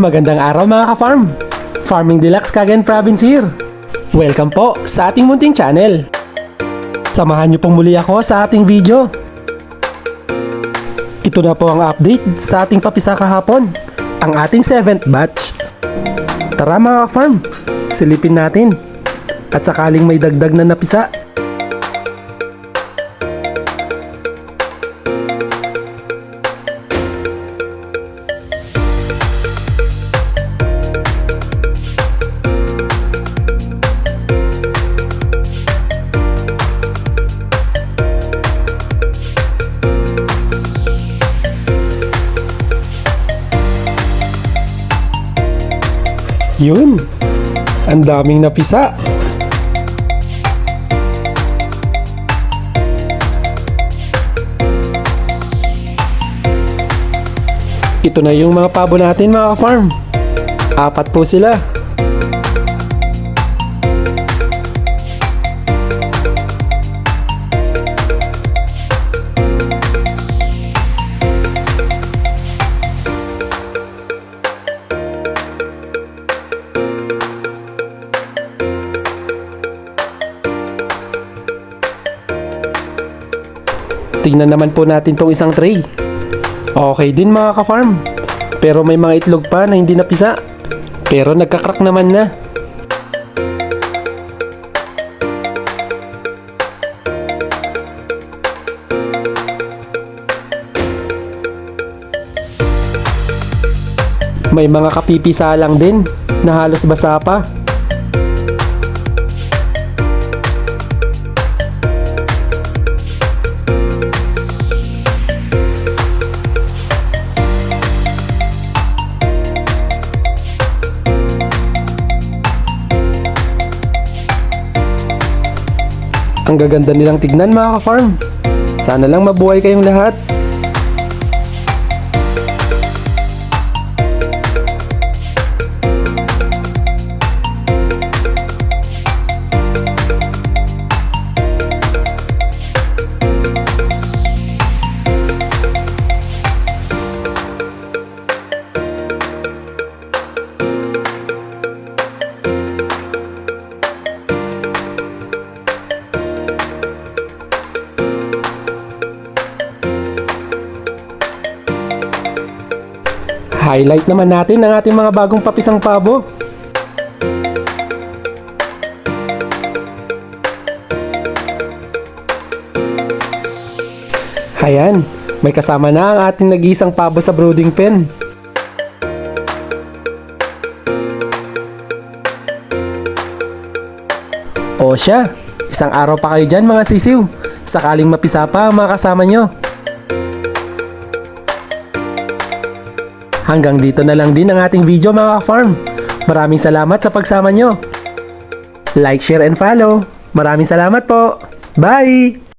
Magandang araw mga ka-farm! Farming Deluxe Cagayan Province here. Welcome po sa ating munting channel. Samahan niyo pong muli ako sa ating video. Ito na po ang update sa ating papisa kahapon, ang ating 7th batch. Tara mga ka-farm, silipin natin. At sakaling may dagdag na napisa, yun, ang daming napisa. Ito na yung mga pabo natin mga farm. Apat po sila. Tingnan naman po natin tong isang tray. Okay din mga ka-farm. Pero may mga itlog pa na hindi napisa. Pero nagkakrak naman na. May mga kapipisa lang din na halos basa pa. Ang gaganda nilang tignan mga ka-farm. Sana lang mabuhay kayong lahat. Highlight naman natin ang ating mga bagong papisang pabo. Ayan, may kasama na ang ating nag-iisang pabo sa brooding pen. O siya, isang araw pa kayo dyan mga sisiw. Sakaling mapisa pa ang mga kasama nyo. Hanggang dito na lang din ang ating video mga farm. Maraming salamat sa pagsama nyo. Like, share, and follow. Maraming salamat po. Bye!